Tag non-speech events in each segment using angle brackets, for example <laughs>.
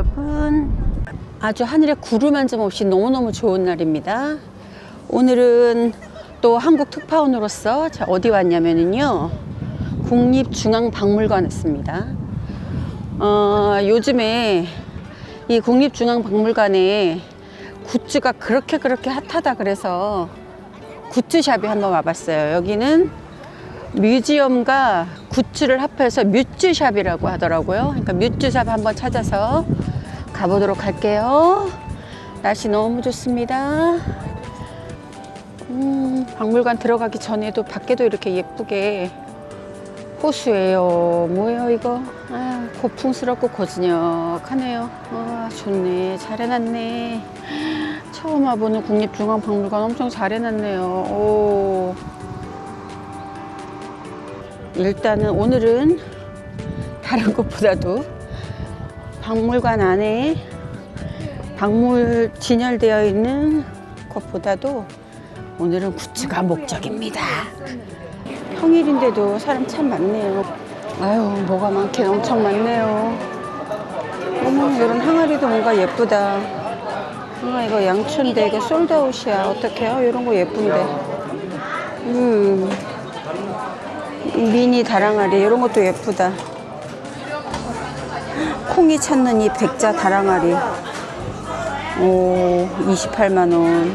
여러분. 아주 하늘에 구름 한 점 없이 너무너무 좋은 날입니다. 오늘은 또 한국 특파원으로서 자, 어디 왔냐면요. 국립중앙박물관 왔습니다. 어, 요즘에 이 국립중앙박물관에 굿즈가 그렇게 그렇게 핫하다 그래서 굿즈샵에 한번 와봤어요. 여기는 뮤지엄과 굿즈를 합해서 뮤즈샵이라고 하더라고요. 그러니까 뮤즈샵 한번 찾아서 가보도록 할게요. 날씨 너무 좋습니다. 음, 박물관 들어가기 전에도 밖에도 이렇게 예쁘게 호수예요. 뭐예요 이거? 아, 고풍스럽고 고즈넉하네요. 아, 좋네. 잘 해놨네. 처음 와보는 국립중앙박물관 엄청 잘 해놨네요. 오. 일단은 오늘은 다른 것보다도 박물관 안에 박물 진열되어 있는 것보다도 오늘은 굿즈가 목적입니다. 평일인데도 사람 참 많네요. 아유, 뭐가 많긴 엄청 많네요. 어머, 이런 항아리도 뭔가 예쁘다. 아, 이거 양초인데 이거 솔드아웃이야. 어떡해요? 이런 거 예쁜데. 음. 미니 다랑아리 이런 것도 예쁘다. 콩이 찾는 이 백자 다랑아리. 오, 28만 원.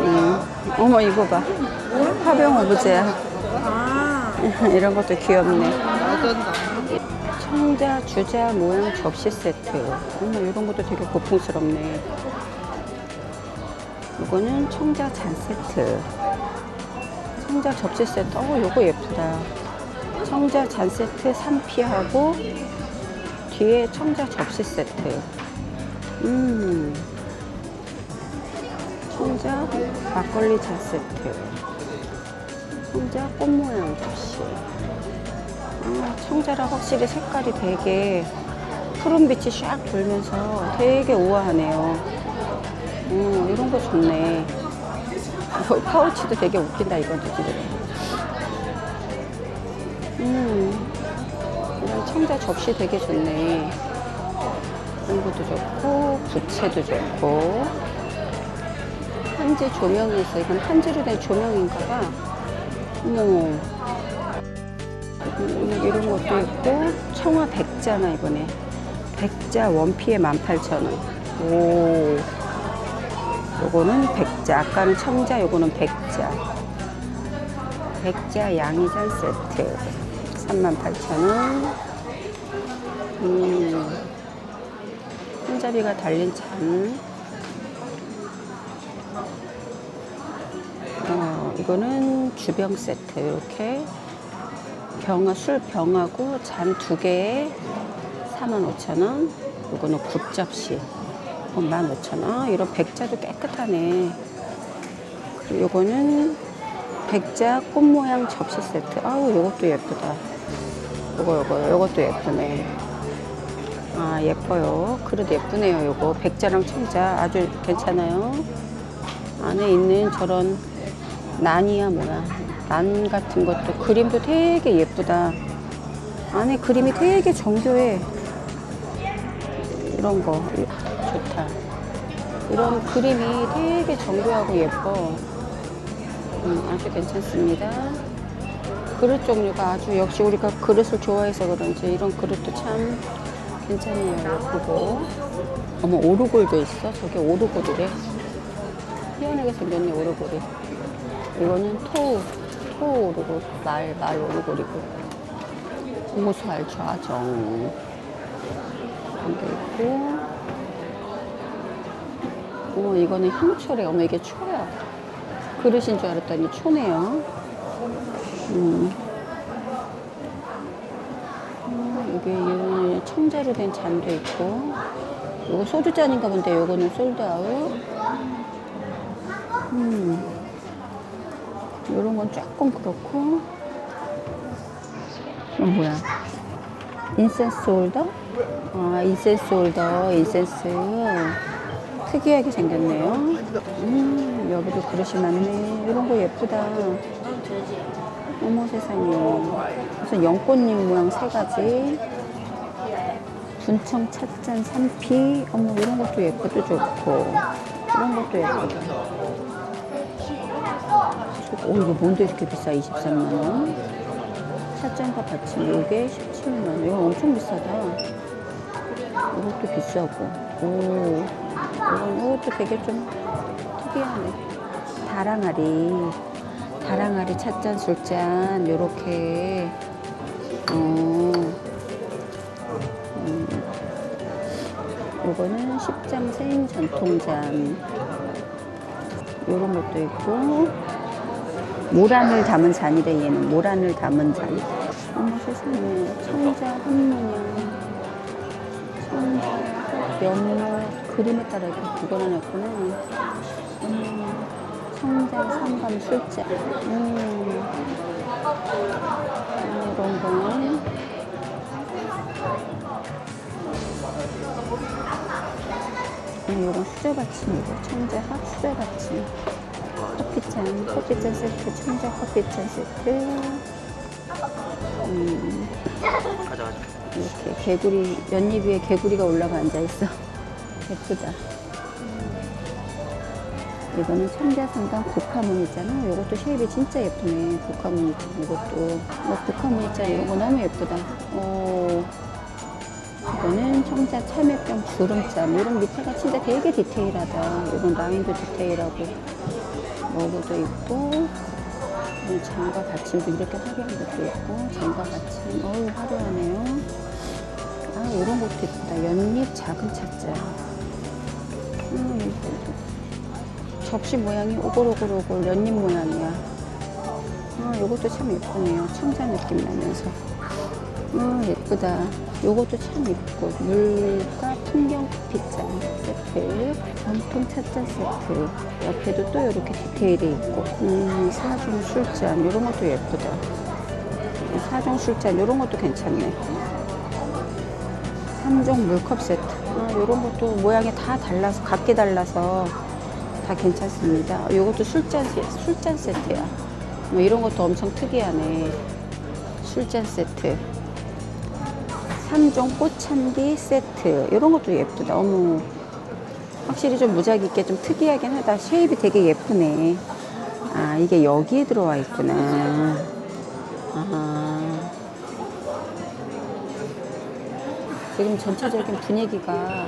음, 어머 이거 봐. 화병 오브제야. <laughs> 이런 것도 귀엽네. 청자 주자 모양 접시 세트. 어머 이런 것도 되게 고풍스럽네. 이거는 청자 잔 세트. 청자 접시 세트. 어, 요거 예쁘다. 청자 잔 세트 3피하고 뒤에 청자 접시 세트. 음. 청자 막걸리 잔 세트. 청자 꽃 모양 접시. 아, 청자랑 확실히 색깔이 되게 푸른 빛이 샥 돌면서 되게 우아하네요. 음, 이런 거 좋네. 어, 파우치도 되게 웃긴다 이건 진짜. 음, 청자 접시 되게 좋네. 것도 좋고 부채도 좋고 한지 조명에서 이건 한지로 된 조명인가 봐. 어머, 음, 이런 것도 있고 청아 백자나 이번에 백자 원피에 18,000원. 오. 요거는 백자, 아까는 청자, 요거는 백자. 백자 양이잔 세트. 38,000원. 음. 손잡이가 달린 잔. 어, 이거는 주병 세트. 이렇게. 병아, 술 병하고 잔 두 개에 45,000원. 요거는 굿접시. 15,000원. 이런 백자도 깨끗하네. 요거는 백자 꽃 모양 접시 세트. 아우, 요것도 예쁘다. 요거, 요거, 요것도 예쁘네. 아, 예뻐요. 그릇 예쁘네요, 요거. 백자랑 청자 아주 괜찮아요. 안에 있는 저런 난이야, 뭐야. 난 같은 것도 그림도 되게 예쁘다. 안에 그림이 되게 정교해. 이런 거. 좋다. 이런 그림이 되게 정교하고 예뻐. 음, 아주 괜찮습니다. 그릇 종류가 아주 역시 우리가 그릇을 좋아해서 그런지 이런 그릇도 참 괜찮네요. 예쁘고. 어머, 오르골도 있어? 저게 오르골이래. 희한하게 생겼네, 오르골이. 이거는 토, 토 오르골, 말, 말 오르골이고. 고무살 좌정. 이런 게 있고. 어머 이거는 향초래 어머 이게 초야 그릇인 줄 알았더니 초네요 음. 음, 이게 이런 청자로 된 잔도 있고 이거 소주잔인가 본데 이거는 솔드아웃 음. 이런 건 조금 그렇고 이건 뭐야 인센스 홀더? 아 인센스 홀더 인센스 특이하게 생겼네요. 음, 여기도 그릇이 많네. 이런 거 예쁘다. 어머 세상에. 무슨 연꽃잎 모양 세 가지. 분청 찻잔 3피. 어머, 이런 것도 예뻐도 좋고. 이런 것도 예쁘다. 오, 이거 뭔데 이렇게 비싸? 23만원. 찻잔과 받침, 요게 17만원. 이거 엄청 비싸다. 이것도 비싸고. 오, 이건, 이것도 되게 좀 특이하네. 다랑아리. 다랑아리 찻잔, 술잔, 요렇게. 어, 요거는 십장생 전통잔. 요런 것도 있고. 모란을 담은 잔이래, 얘는. 모란을 담은 잔. 어머, 세상에. 청자, 한문양. 청자, 면모. 그림에 따라 이렇게 구걸해놨구나. 음, 청자, 삼감, 술자. 음. 이런 거. 음, 이건 수저받침이고 청자합 수저받침. 커피잔, 커피잔 세트, 청자 커피잔 세트. 음, 가자 가자. 이렇게 개구리, 연잎 위에 개구리가 올라가 앉아있어. 예쁘다. 이거는 청자상간 국화무늬잖아. 이것도 쉐입이 진짜 예쁘네. 국화무늬 이것도. 뭐 국화무늬 짠 이런 거 너무 예쁘다. 오. 이거는 청자 참외병 주름잔. 이런 밑에가 진짜 되게 디테일하다. 이런 라인도 디테일하고. 로고도 있고. 이 장과 받침도 이렇게 화려한 것도 있고. 장과 받침. 어우, 화려하네요. 아, 이런 것도 예쁘다. 연잎 작은 찻잔. 음. 접시 모양이 오글오글오글 연잎 모양이야. 아, 요것도 참 예쁘네요. 청자 느낌 나면서. 아, 예쁘다. 요것도 참 예쁘고. 물과 풍경 커피잔 세트. 전통 찻잔 세트. 옆에도 또 이렇게 디테일이 있고. 음, 사종 술잔. 요런 것도 예쁘다. 이 사종 술잔. 요런 것도 괜찮네. 삼종 물컵 세트. 아, 요런 것도 모양이 다 달라서, 각기 달라서 다 괜찮습니다. 이것도 술잔, 세- 술잔 세트야. 뭐 이런 것도 엄청 특이하네. 술잔 세트. 삼종 꽃참기 세트. 이런 것도 예쁘다. 어머. 확실히 좀 무작 있게 좀 특이하긴 하다. 쉐입이 되게 예쁘네. 아, 이게 여기에 들어와 있구나. 아. 지금 전체적인 분위기가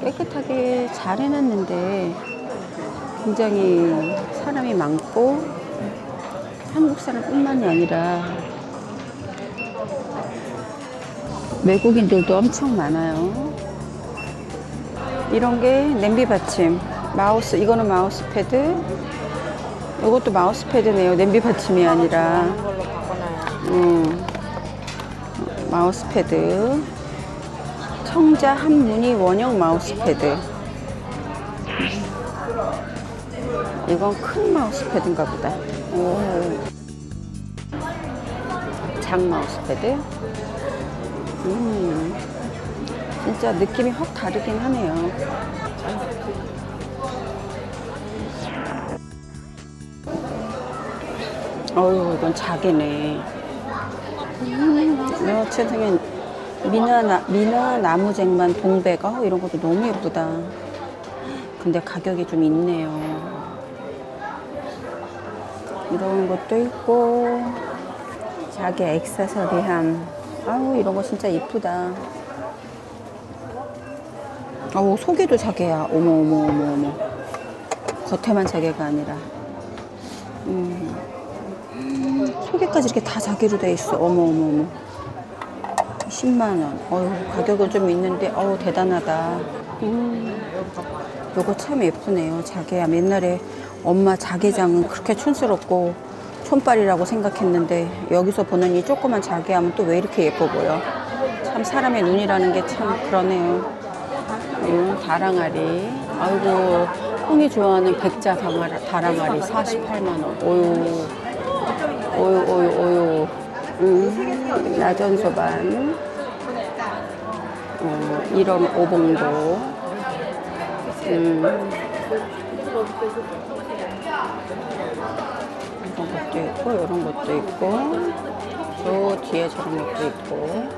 깨끗하게 잘 해놨는데 굉장히 사람이 많고 한국 사람뿐만이 아니라 외국인들도 엄청 많아요. 이런 게 냄비 받침, 마우스 이거는 마우스 패드, 이것도 마우스 패드네요. 냄비 받침이 아니라. 음, 마우스 패드, 청자 한 무늬 원형 마우스 패드. 이건 큰 마우스 패드인가 보다. 오. 장 마우스 패드. 음. 진짜 느낌이 확 다르긴 하네요. 어유 이건 자개네. 음, 여 세상에 미나 나, 미나 나무쟁반 동백 어, 이런 것도 너무 예쁘다. 근데 가격이 좀 있네요. 이런 것도 있고 자개 액세서리함. 아우 이런 거 진짜 이쁘다. 아우 속에도 자개야. 어머 어머 어머 어머. 겉에만 자개가 아니라. 음. 속에까지 이렇게 다 자개로 돼 있어. 어머 어머 어머. 10만 원. 어휴 가격은 좀 있는데 어우 대단하다. 음. 요거 참 예쁘네요. 자개야. 옛날에 엄마 자개장은 그렇게 촌스럽고 촌빨이라고 생각했는데 여기서 보는 이 조그만 자개하면 또왜 이렇게 예뻐 보여. 참 사람의 눈이라는 게 참 그러네요. 이건 다랑아리. 아이고 형이 좋아하는 백자 다랑아리, 다랑아리 48만 원. 오유. 오유 오유 오유. 음, 나전소반. 어, 이런 오봉도. 음. 이런 것도 있고, 이런 것도 있고, 저 뒤에 저런 것도 있고,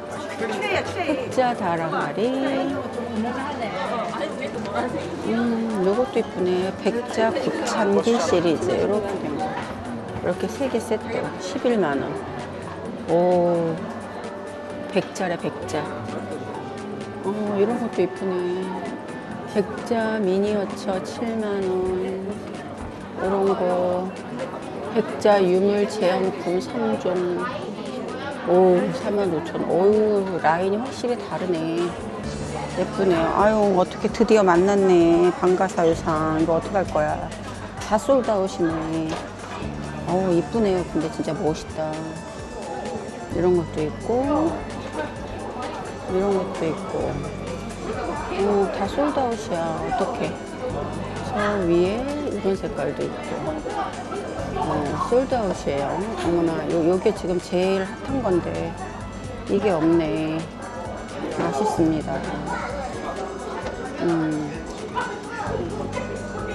흑자 다랑아리. 음, 요것도 이쁘네. 백자 굽참기 시리즈. 이렇게 된 거. 이렇게 세 개 세트. 11만원. 오, 백자래, 백자. 어, 이런 것도 이쁘네. 백자 미니어처 7만원. 이런 거. 백자 유물 제형품 3종. 오, 45,000원. 어우, 라인이 확실히 다르네. 예쁘네요. 아유, 어떻게 드디어 만났네. 방가사유상. 이거 어떡할 거야. 다 솔드아웃이네. 어우, 이쁘네요. 근데 진짜 멋있다. 이런 것도 있고, 이런 것도 있고. 어, 다 솔드아웃이야. 어떡해. 저 위에 이런 색깔도 있고. 어, 솔드아웃이에요. 어머나, 요, 요게 지금 제일 핫한 건데, 이게 없네. 맛있습니다. 음.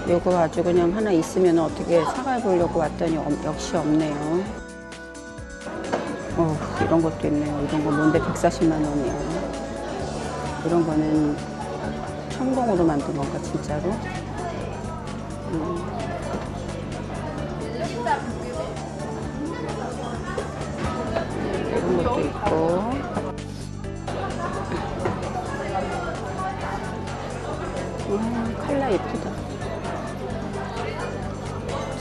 요거 아주 그냥 하나 있으면 어떻게 사가 보려고 왔더니 없- 역시 없네요. 어, 이런 것도 있네요. 이런 거 뭔데 140만 원이야. 이런 거는 청동으로 만든 건가 진짜로? 음. 음, 칼라 예쁘다.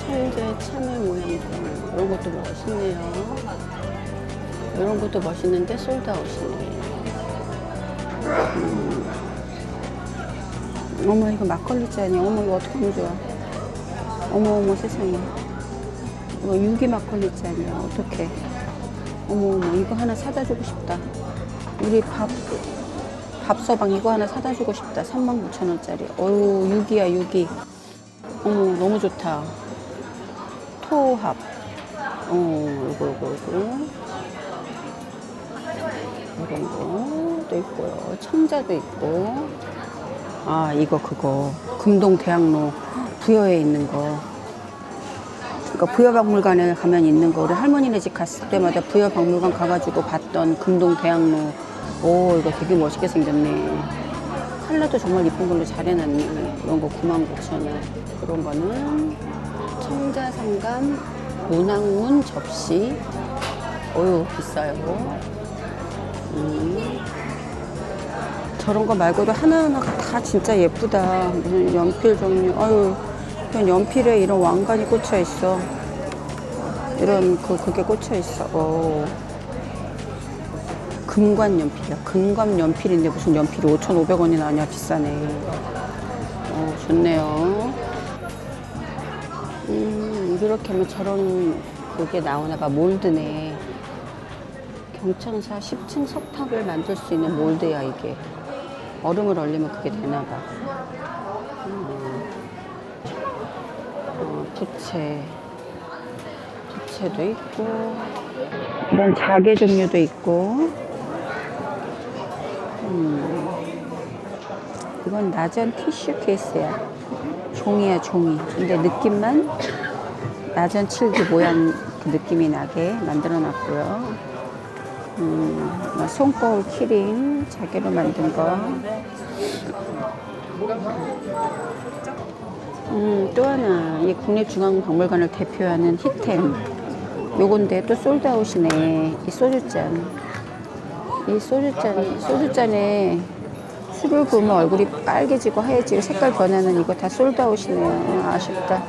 철제 참외 모양 이런 것도 멋있네요. 이런 것도 멋있는데 솔드아웃이네. 음. 어머 이거 막걸리 잔이야. 어머 이거 어떻게 하면 좋아. 어머 어머 세상에. 이거 유기 막걸리 잔이야. 어떡해. 어머 어머 이거 하나 사다 주고 싶다. 우리 밥 밥서방 이거 하나 사다 주고 싶다. 39,000원짜리. 어유 유기야 유기. 어머 너무 좋다. 토합. 어 이거 이거 이거. 이런 거도 있고요. 청자도 있고. 아 이거 그거 금동 대학로 부여에 있는 거. 그러니까 부여박물관에 가면 있는 거 우리 할머니네 집 갔을 때마다 부여박물관 가가지고 봤던 금동 대학로 오 이거 되게 멋있게 생겼네. 컬러도 정말 이쁜 걸로 잘 해놨네. 그런 거 99,000원 그런 거는 청자상감 문학문 접시. 어유 비싸요. 음. 저런 거 말고도 하나하나가 다 진짜 예쁘다. 무슨 연필 종류. 아유 그냥 연필에 이런 왕관이 꽂혀 있어. 이런 그 그게 꽂혀 있어. 오. 금관 연필이야. 금관 연필인데 무슨 연필이 5,500원이나 하냐 비싸네. 어, 좋네요. 음, 이렇게 하면 저런 그게 나오나 봐. 몰드네. 경천사 10층 석탑을 만들 수 있는 몰드야, 이게. 얼음을 얼리면 그게 되나 봐. 음. 어, 부채. 부채도 있고. 이런 자개 종류도 있고. 이건 나전 티슈 케이스야. 종이야, 종이. 근데 느낌만 나전 칠기 모양 그 느낌이 나게 만들어 놨고요. 음, 뭐 손거울 키링, 자개로 만든 거. 음, 또 하나. 이 국립중앙박물관을 대표하는 히템. 요건데 또 솔드아웃이네. 이 소주잔. 이 소주잔, 소주잔에 술을 부으면 얼굴이 빨개지고 하얘지고 색깔 변하는 이거 다 솔드아웃이네요. 아, 아쉽다.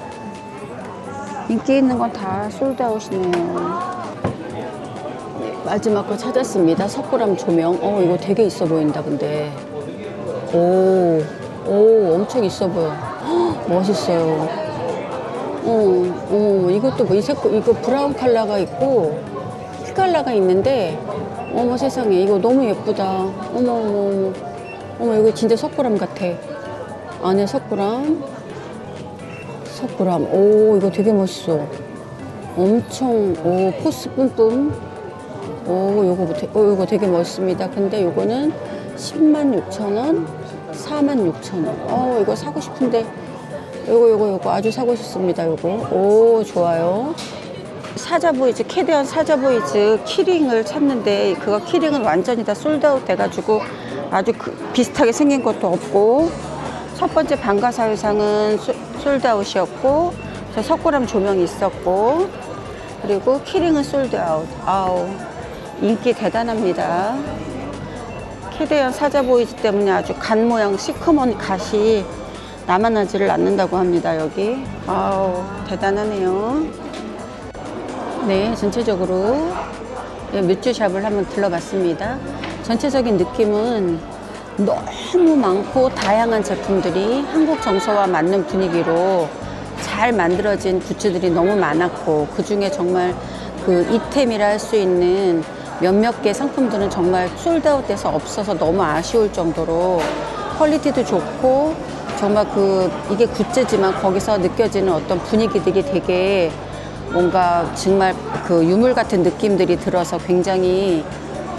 인기 있는 건 다 솔드아웃이네요. 마지막 거 찾았습니다. 석굴암 조명. 어, 이거 되게 있어 보인다, 근데. 오, 오, 엄청 있어 보여. 헉, 멋있어요. 어, 어, 이것도 뭐, 이 색깔, 이거 브라운 컬러가 있고, 피 컬러가 있는데, 어머 세상에, 이거 너무 예쁘다. 어머, 어머, 어머. 어머, 이거 진짜 석굴암 같아. 안에 석굴암. 석굴암. 오, 이거 되게 멋있어. 엄청, 오, 포스 뿜뿜. 오, 요거, 뭐 되- 어, 이거 되게 멋있습니다. 근데 요거는 10만 6천 원, 4만 6천 원. 어, 이거 사고 싶은데, 요거, 요거, 요거 아주 사고 싶습니다. 요거. 오, 좋아요. 사자보이즈, 캐대언 사자보이즈 키링을 찾는데 그거 키링은 완전히 다 솔드아웃 돼가지고 아주 그 비슷하게 생긴 것도 없고 첫 번째 방가사유상은 소- 솔드아웃이었고 저 석고람 조명이 있었고 그리고 키링은 솔드아웃. 아우 인기 대단합니다. 캐대언 사자보이즈 때문에 아주 간 모양 시커먼 갓이 남아나지를 않는다고 합니다 여기 아우 대단하네요 네 전체적으로. 예, 뮤츠샵을 한번 들러봤습니다. 전체적인 느낌은 너무 많고 다양한 제품들이 한국 정서와 맞는 분위기로 잘 만들어진 굿즈들이 너무 많았고 그 중에 정말 그 이템이라 할 수 있는 몇몇 개 상품들은 정말 솔드아웃 돼서 없어서 너무 아쉬울 정도로 퀄리티도 좋고 정말 그 이게 굿즈지만 거기서 느껴지는 어떤 분위기들이 되게 뭔가 정말 그 유물 같은 느낌들이 들어서 굉장히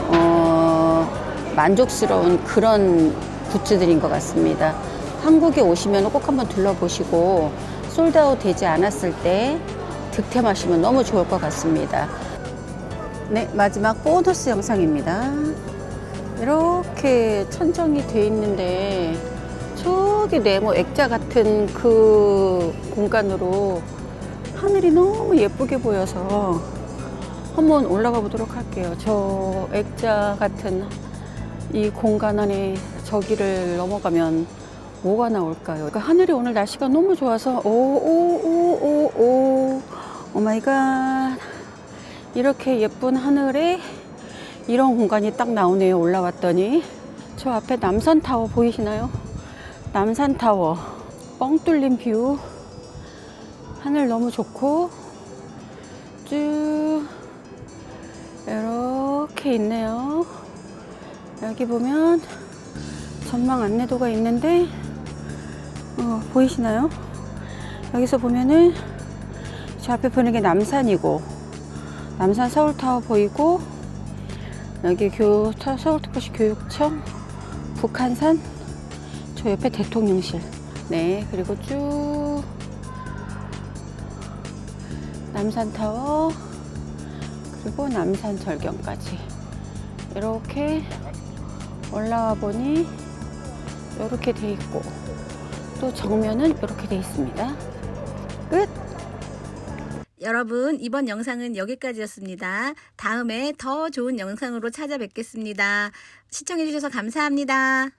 어 만족스러운 그런 굿즈들인 것 같습니다. 한국에 오시면 꼭 한번 둘러보시고 솔드아웃 되지 않았을 때 득템하시면 너무 좋을 것 같습니다. 네, 마지막 보너스 영상입니다. 이렇게 천정이 돼 있는데 저기 네모 액자 같은 그 공간으로 하늘이 너무 예쁘게 보여서 한번 올라가 보도록 할게요. 저 액자 같은 이 공간 안에 저기를 넘어가면 뭐가 나올까요? 그러니까 하늘이 오늘 날씨가 너무 좋아서 오 오 오 오오 오 마이 갓 이렇게 예쁜 하늘에 이런 공간이 딱 나오네요. 올라왔더니 저 앞에 남산타워 보이시나요? 남산타워 뻥 뚫린 뷰 하늘 너무 좋고 쭉 이렇게 있네요. 여기 보면 전망 안내도가 있는데 어, 보이시나요? 여기서 보면은 저 앞에 보이는 게 남산이고 남산 서울타워 보이고 여기 교 서- 서울특별시 교육청 북한산 저 옆에 대통령실 네 그리고 쭉 남산타워 그리고 남산 절경까지 이렇게 올라와 보니 이렇게 돼 있고 또 정면은 이렇게 돼 있습니다 끝 여러분, 이번 영상은 여기까지였습니다. 다음에 더 좋은 영상으로 찾아뵙겠습니다. 시청해주셔서 감사합니다.